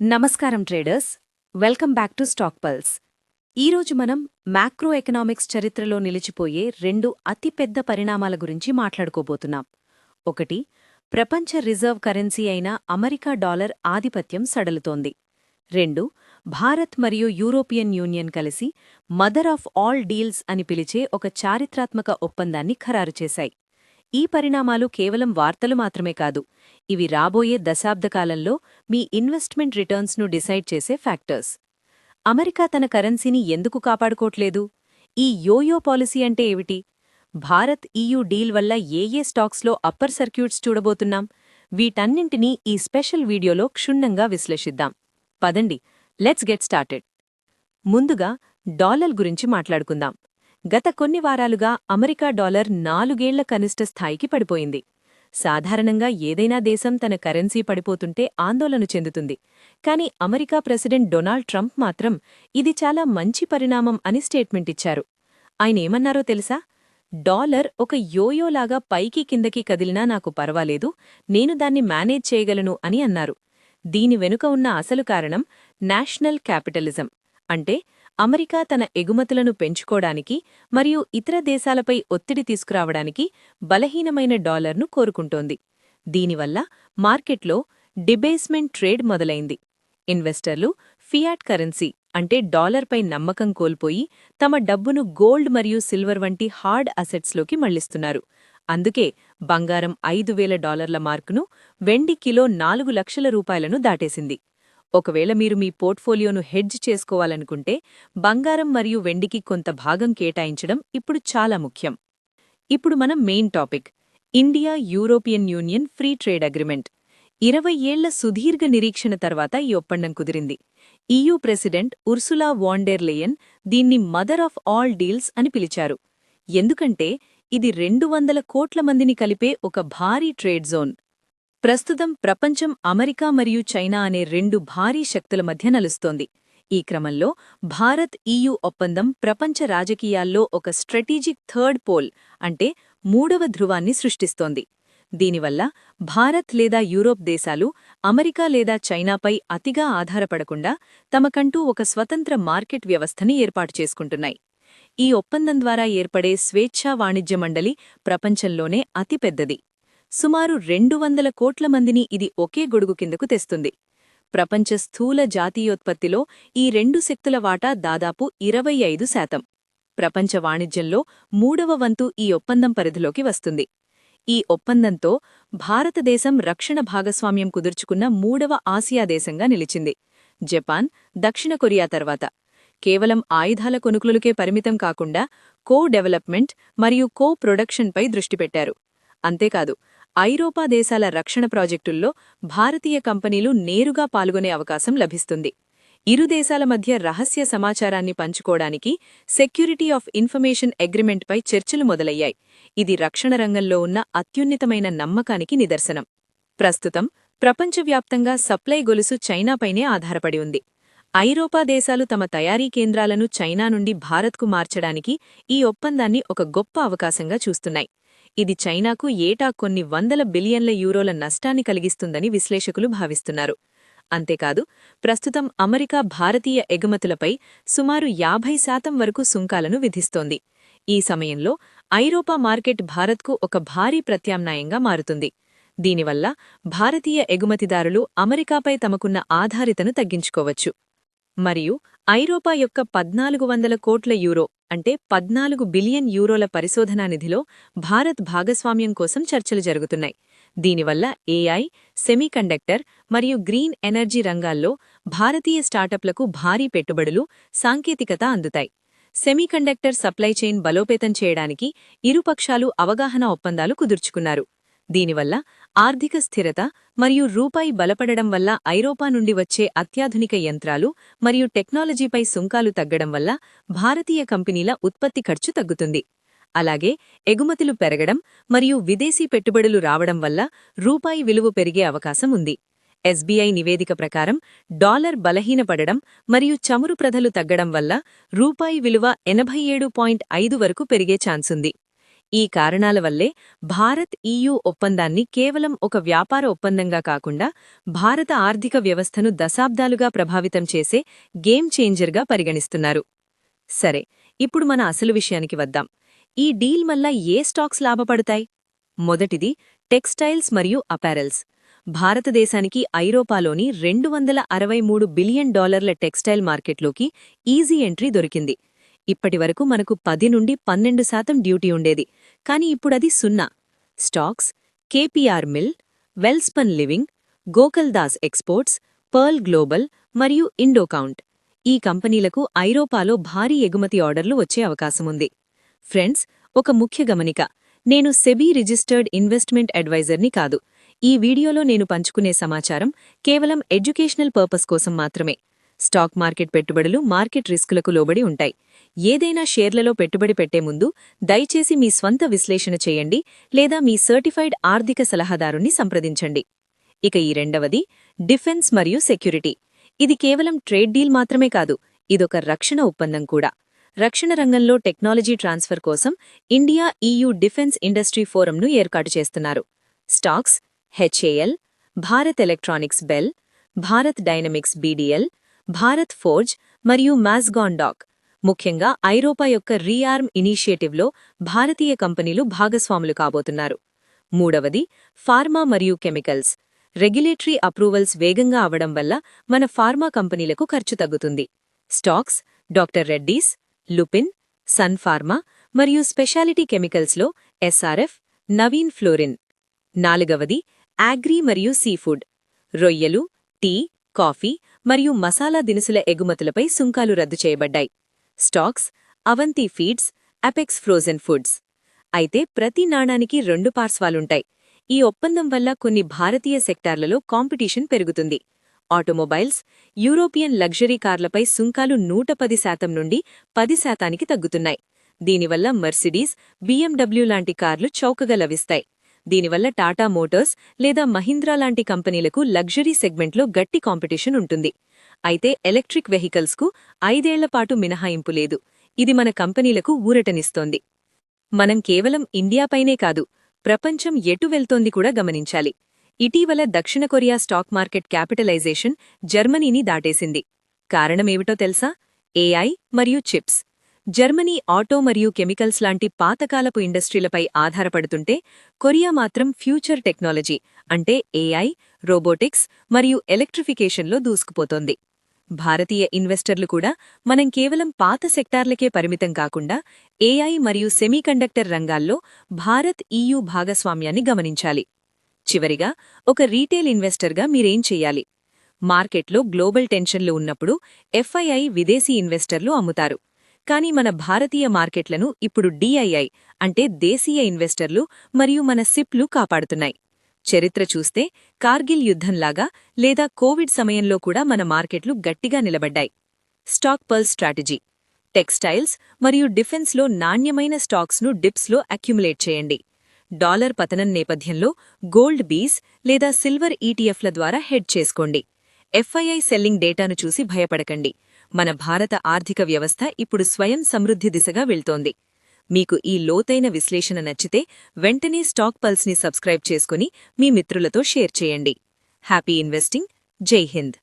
నమస్కారం traders welcome back to Stock Pulse ఈరోజు మనం మ్యాక్రో ఎకనామిక్స్ చరిత్రలో నిలిచిపోయే రెండు అతిపెద్ద పరిణామాల గురించి మాట్లాడుకోబోతున్నాం. ఒకటి ప్రపంచ రిజర్వ్ కరెన్సీ అయిన అమెరికా డాలర్ ఆధిపత్యం సడలుతోంది. రెండు భారత్ మరియు యూరోపియన్ యూనియన్ కలిసి మదర్ ఆఫ్ ఆల్ డీల్స్ అని పిలిచే ఒక చారిత్రాత్మక ఒప్పందాన్ని ఖరారు చేశాయి. ఈ పరిణామాలు కేవలం వార్తలు మాత్రమే కాదు ఇవి రాబోయే దశాబ్దకాలంలో మీ ఇన్వెస్ట్మెంట్ రిటర్న్స్ను డిసైడ్ చేసే ఫ్యాక్టర్స్. అమెరికా తన కరెన్సీని ఎందుకు కాపాడుకోట్లేదు ఈ యోయో పాలసీ అంటే ఏమిటి? భారత్ ఈయూ డీల్ వల్ల ఏ ఏ స్టాక్స్లో అప్పర్ సర్క్యూట్స్ చూడబోతున్నాం? వీటన్నింటినీ ఈ స్పెషల్ వీడియోలో క్షుణ్ణంగా విశ్లేషిద్దాం. పదండి లెట్స్ గెట్ స్టార్టెడ్. ముందుగా డాలర్ గురించి మాట్లాడుకుందాం. గత కొన్ని వారాలుగా అమెరికా డాలర్ నాలుగేళ్ళ కనిష్ట స్థాయికి పడిపోయింది. సాధారణంగా ఏదైనా దేశం తన కరెన్సీ పడిపోతుంటే ఆందోళన చెందుతుంది. కాని అమెరికా ప్రెసిడెంట్ డొనాల్డ్ ట్రంప్ మాత్రం ఇది చాలా మంచి పరిణామం అని స్టేట్మెంట్ ఇచ్చారు. ఆయనేమన్నారో తెలుసా? డాలర్ ఒక యోయోలాగా పైకి కిందకి కదిలినా నాకు పర్వాలేదు నేను దాన్ని మేనేజ్ చేయగలను అని అన్నారు. దీని వెనుక ఉన్న అసలు కారణం నేషనల్ క్యాపిటలిజం. అంటే అమెరికా తన ఎగుమతులను పెంచుకోడానికి మరియు ఇతర దేశాలపై ఒత్తిడి తీసుకురావడానికి బలహీనమైన డాలర్ను కోరుకుంటోంది. దీనివల్ల మార్కెట్లో డిబేస్మెంట్ ట్రేడ్ మొదలైంది. ఇన్వెస్టర్లు ఫియాట్ కరెన్సీ అంటే డాలర్పై నమ్మకం కోల్పోయి తమ డబ్బును గోల్డ్ మరియు సిల్వర్ వంటి హార్డ్ అసెట్స్లోకి మళ్ళిస్తున్నారు. అందుకే బంగారం ఐదు వేల డాలర్ల మార్కును వెండి కిలో నాలుగు లక్షల రూపాయలను దాటేసింది. ఒకవేళ మీరు మీ పోర్ట్ఫోలియోను హెడ్జ్ చేసుకోవాలనుకుంటే బంగారం మరియు వెండికి కొంత భాగం కేటాయించడం ఇప్పుడు చాలా ముఖ్యం. ఇప్పుడు మనం main topic India European Union free trade agreement. ఇరవై ఏళ్ళ సుదీర్ఘ నిరీక్షణ తర్వాత ఈ ఒప్పందం కుదిరింది. ఈయూ ప్రెసిడెంట్ ఉర్సులా వాండెర్లేయన్ దీన్ని మదర్ ఆఫ్ ఆల్ డీల్స్ అని పిలిచారు. ఎందుకంటే ఇది రెండు వందల కోట్ల మందిని కలిపే ఒక భారీ ట్రేడ్ జోన్. ప్రస్తుతం ప్రపంచం అమెరికా మరియు చైనా అనే రెండు భారీ శక్తుల మధ్య నలుస్తోంది. ఈ క్రమంలో భారత్ ఈయూ ఒప్పందం ప్రపంచ రాజకీయాల్లో ఒక స్ట్రాటజిక్ థర్డ్ పోల్ అంటే మూడవ ధృవాన్ని సృష్టిస్తోంది. దీనివల్ల భారత్ లేదా యూరోప్ దేశాలు అమెరికా లేదా చైనాపై అతిగా ఆధారపడకుండా తమకంటూ ఒక స్వతంత్ర మార్కెట్ వ్యవస్థని ఏర్పాటు చేసుకుంటున్నాయి. ఈ ఒప్పందం ద్వారా ఏర్పడే స్వేచ్ఛా వాణిజ్య మండలి ప్రపంచంలోనే అతిపెద్దది. సుమారు రెండు వందల కోట్ల మందిని ఇది ఒకే గొడుగు కిందకు తెస్తుంది. ప్రపంచ స్థూల జాతీయోత్పత్తిలో ఈ రెండు శక్తుల వాటా దాదాపు ఇరవై ఐదు శాతం. ప్రపంచ వాణిజ్యంలో మూడవ వంతు ఈ ఒప్పందం పరిధిలోకి వస్తుంది. ఈ ఒప్పందంతో భారతదేశం రక్షణ భాగస్వామ్యం కుదుర్చుకున్న మూడవ ఆసియా దేశంగా నిలిచింది. జపాన్ దక్షిణ కొరియా తర్వాత. కేవలం ఆయుధాల కొనుకులుకే పరిమితం కాకుండా కో డెవలప్మెంట్ మరియు కో ప్రొడక్షన్పై దృష్టి పెట్టారు. అంతేకాదు ఐరోపా దేశాల రక్షణ ప్రాజెక్టుల్లో భారతీయ కంపెనీలు నేరుగా పాల్గొనే అవకాశం లభిస్తుంది. ఇరు దేశాల మధ్య రహస్య సమాచారాన్ని పంచుకోవడానికి సెక్యూరిటీ ఆఫ్ ఇన్ఫర్మేషన్ అగ్రిమెంట్పై చర్చలు మొదలయ్యాయి. ఇది రక్షణ రంగంలో ఉన్న అత్యున్నతమైన నమ్మకానికి నిదర్శనం. ప్రస్తుతం ప్రపంచవ్యాప్తంగా సప్లై గొలుసు చైనాపైనే ఆధారపడి ఉంది. ఐరోపా దేశాలు తమ తయారీ కేంద్రాలను చైనా నుండి భారత్కు మార్చడానికి ఈ ఒప్పందాన్ని ఒక గొప్ప అవకాశంగా చూస్తున్నాయి. ఇది చైనాకు ఏటా కొన్ని వందల బిలియన్ల యూరోల నష్టాన్ని కలిగిస్తుందని విశ్లేషకులు భావిస్తున్నారు. అంతేకాదు ప్రస్తుతం అమెరికా భారతీయ ఎగుమతులపై సుమారు యాభై శాతం వరకు సుంకాలను విధిస్తోంది. ఈ సమయంలో ఐరోపా మార్కెట్ భారత్కు ఒక భారీ ప్రత్యామ్నాయంగా మారుతుంది. దీనివల్ల భారతీయ ఎగుమతిదారులు అమెరికాపై తమకున్న ఆధారితను తగ్గించుకోవచ్చు. మరియు ఐరోపా యొక్క పద్నాలుగు వందల కోట్ల యూరో అంటే పద్నాలుగు బిలియన్ యూరోల పరిశోధనా నిధిలో భారత్ భాగస్వామ్యం కోసం చర్చలు జరుగుతున్నాయి. దీనివల్ల ఏఐ సెమీకండక్టర్ మరియు గ్రీన్ ఎనర్జీ రంగాల్లో భారతీయ స్టార్టప్లకు భారీ పెట్టుబడులు సాంకేతికత అందుతాయి. సెమీకండక్టర్ సప్లై చైన్ బలోపేతం చేయడానికి ఇరుపక్షాలు అవగాహన ఒప్పందాలు కుదుర్చుకున్నారు. దీనివల్ల ఆర్థిక స్థిరత మరియు రూపాయి బలపడడం వల్ల ఐరోపా నుండి వచ్చే అత్యాధునిక యంత్రాలు మరియు టెక్నాలజీపై సుంకాలు తగ్గడం వల్ల భారతీయ కంపెనీల ఉత్పత్తి ఖర్చు తగ్గుతుంది. అలాగే ఎగుమతులు పెరగడం మరియు విదేశీ పెట్టుబడులు రావడం వల్ల రూపాయి విలువ పెరిగే అవకాశం ఉంది. ఎస్బీఐ నివేదిక ప్రకారం డాలర్ బలహీనపడడం మరియు చమురు ప్రధలు తగ్గడం వల్ల రూపాయి విలువ ఎనభై ఏడు పాయింట్ ఐదు వరకు పెరిగే ఛాన్సుంది. ఈ కారణాల వల్లే భారత్ ఈయూ ఒప్పందాన్ని కేవలం ఒక వ్యాపార ఒప్పందంగా కాకుండా భారత ఆర్థిక వ్యవస్థను దశాబ్దాలుగా ప్రభావితం చేసే గేమ్ చేంజర్గా పరిగణిస్తున్నారు. సరే ఇప్పుడు మన అసలు విషయానికి వద్దాం. ఈ డీల్ వల్ల ఏ స్టాక్స్ లాభపడతాయి? మొదటిది టెక్స్టైల్స్ మరియు అపారెల్స్. భారతదేశానికి ఐరోపాలోని రెండు వందల అరవై మూడు బిలియన్ డాలర్ల టెక్స్టైల్ మార్కెట్లోకి ఈజీ ఎంట్రీ దొరికింది. ఇప్పటివరకు మనకు పది నుండి పన్నెండు శాతం డ్యూటీ ఉండేది. కానీ ఇప్పుడది సున్నా. Stocks KPR Mill Welspun Living Gokaldas Exports Pearl Global మరియు ఇండోకౌంట్. ఈ కంపెనీలకు ఐరోపాలో భారీ ఎగుమతి ఆర్డర్లు వచ్చే అవకాశముంది. ఫ్రెండ్స్ ఒక ముఖ్య గమనిక. నేను సెబీ రిజిస్టర్డ్ ఇన్వెస్ట్మెంట్ అడ్వైజర్ని కాదు. ఈ వీడియోలో నేను పంచుకునే సమాచారం కేవలం ఎడ్యుకేషనల్ పర్పస్ కోసం మాత్రమే. స్టాక్ మార్కెట్ పెట్టుబడులు మార్కెట్ రిస్కులకు లోబడి ఉంటాయి. ఏదైనా షేర్లలో పెట్టుబడి పెట్టే ముందు దయచేసి మీ స్వంత విశ్లేషణ చేయండి లేదా మీ సర్టిఫైడ్ ఆర్థిక సలహాదారుని సంప్రదించండి. ఇక ఈ రెండవది డిఫెన్స్ మరియు సెక్యూరిటీ. ఇది కేవలం ట్రేడ్ డీల్ మాత్రమే కాదు ఇదొక రక్షణ ఒప్పందం కూడా. రక్షణ రంగంలో టెక్నాలజీ ట్రాన్స్ఫర్ కోసం ఇండియా ఈయూ డిఫెన్స్ ఇండస్ట్రీ ఫోరంను ఏర్పాటు చేస్తున్నారు. Stocks HAL Bharat Electronics BEL Bharat Dynamics BDL Bharat Forge మరియు మ్యాస్గాన్ డాక్. ముఖ్యంగా ఐరోపా యొక్క రీఆర్మ్ ఇనిషియేటివ్లో భారతీయ కంపెనీలు భాగస్వాములు కాబోతున్నారు. మూడవది ఫార్మా మరియు కెమికల్స్. రెగ్యులేటరీ అప్రూవల్స్ వేగంగా అవడం వల్ల మన ఫార్మా కంపెనీలకు ఖర్చు తగ్గుతుంది. Stocks doctor Reddy's Lupin Sun Pharma మరియు స్పెషాలిటీ కెమికల్స్లో ఎస్ఆర్ఎఫ్ నవీన్ ఫ్లోరిన్. నాలుగవది ఆగ్రీ మరియు సీఫుడ్. రొయ్యలు టీ కాఫీ మరియు మసాలా దినుసుల ఎగుమతులపై సుంకాలు రద్దు చేయబడ్డాయి. Stocks Avanti feeds Apex frozen foods. అయితే ప్రతి నాణానికి రెండు పార్శ్వాలుంటాయి. ఈ ఒప్పందం వల్ల కొన్ని భారతీయ సెక్టార్లలో కాంపిటీషన్ పెరుగుతుంది. ఆటోమొబైల్స్ యూరోపియన్ లగ్జరీ కార్లపై సుంకాలు నూట పది శాతం నుండి పది శాతానికి తగ్గుతున్నాయి. దీనివల్ల మర్సిడీస్ బీఎండబ్ల్యూ లాంటి కార్లు చౌకగా లభిస్తాయి. దీనివల్ల టాటా మోటార్స్ లేదా మహీంద్రా లాంటి కంపెనీలకు లగ్జరీ సెగ్మెంట్లో గట్టి కాంపిటీషన్ ఉంటుంది. అయితే ఎలక్ట్రిక్ వెహికల్స్కు ఐదేళ్ళపాటు మినహాయింపు లేదు. ఇది మన కంపెనీలకు ఊరటనిస్తోంది. మనం కేవలం ఇండియాపైనే కాదు ప్రపంచం ఎటు వెళ్తోంది కూడా గమనించాలి. ఇటీవల దక్షిణ కొరియా స్టాక్ మార్కెట్ క్యాపిటలైజేషన్ జర్మనీని దాటేసింది. కారణమేమిటో తెలుసా? ఏఐ మరియు చిప్స్. జర్మనీ ఆటో మరియు కెమికల్స్ లాంటి పాతకాలపు ఇండస్ట్రీలపై ఆధారపడుతుంటే కొరియా మాత్రం ఫ్యూచర్ టెక్నాలజీ అంటే ఏఐ రోబోటిక్స్ మరియు ఎలక్ట్రిఫికేషన్లో దూసుకుపోతోంది. భారతీయ ఇన్వెస్టర్లు కూడా మనం కేవలం పాత సెక్టార్లకే పరిమితం కాకుండా ఏఐ మరియు సెమీకండక్టర్ రంగాల్లో భారత్ ఈయూ భాగస్వామ్యాన్ని గమనించాలి. చివరిగా ఒక రీటైల్ ఇన్వెస్టర్గా మీరేం చెయ్యాలి మార్కెట్లో గ్లోబల్ టెన్షన్లు ఉన్నప్పుడు ఎఫ్ఐఐ విదేశీ ఇన్వెస్టర్లు అమ్ముతారు. కానీ మన భారతీయ మార్కెట్లను ఇప్పుడు డిఐఐ అంటే దేశీయ ఇన్వెస్టర్లు మరియు మన సిప్లు కాపాడుతున్నాయి. చరిత్ర చూస్తే కార్గిల్ యుద్ధంలాగా లేదా కోవిడ్ సమయంలో కూడా మన మార్కెట్లు గట్టిగా నిలబడ్డాయి. Stock pearl strategy. టెక్స్టైల్స్ మరియు డిఫెన్స్లో నాణ్యమైన స్టాక్స్ను డిప్స్లో అక్యుములేట్ చేయండి. డాలర్ పతనం నేపథ్యంలో గోల్డ్ బీస్ లేదా సిల్వర్ ఈటీఎఫ్ల ద్వారా హెడ్ చేసుకోండి. ఎఫ్ఐఐ సెల్లింగ్ డేటాను చూసి భయపడకండి. మన భారత ఆర్థిక వ్యవస్థ ఇప్పుడు స్వయం సమృద్ధి దిశగా వెళ్తోంది. మీకు ఈ లోతైన విశ్లేషణ నచ్చితే వెంటనే స్టాక్ పల్స్ని సబ్స్క్రైబ్ చేసుకుని మీ మిత్రులతో షేర్ చేయండి. Happy investing. జై హింద్.